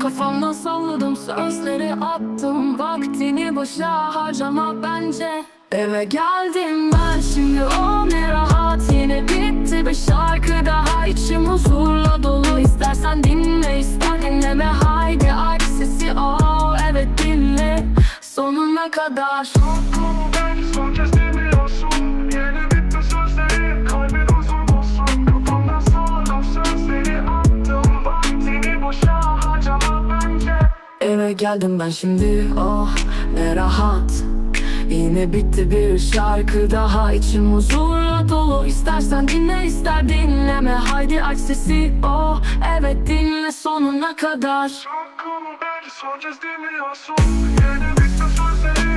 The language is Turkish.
Kafamdan salladım sözleri attım. Vaktini boşa harcama bence. Eve geldim ben şimdi o ne rahat. Yine bitti bir şarkı daha. İçim huzurla dolu. İstersen dinle ister dinleme. Haydi aç o Evet dinle. Sonuna kadar. Belki son Geldim ben şimdi. Oh ne rahat. Yine bitti bir şarkı daha. İçim huzurla dolu. İstersen dinle ister dinleme. Haydi aç sesi. Oh Evet dinle sonuna kadar. Şarkımı belki son kez dinliyorsun. Yeni bitti sözleri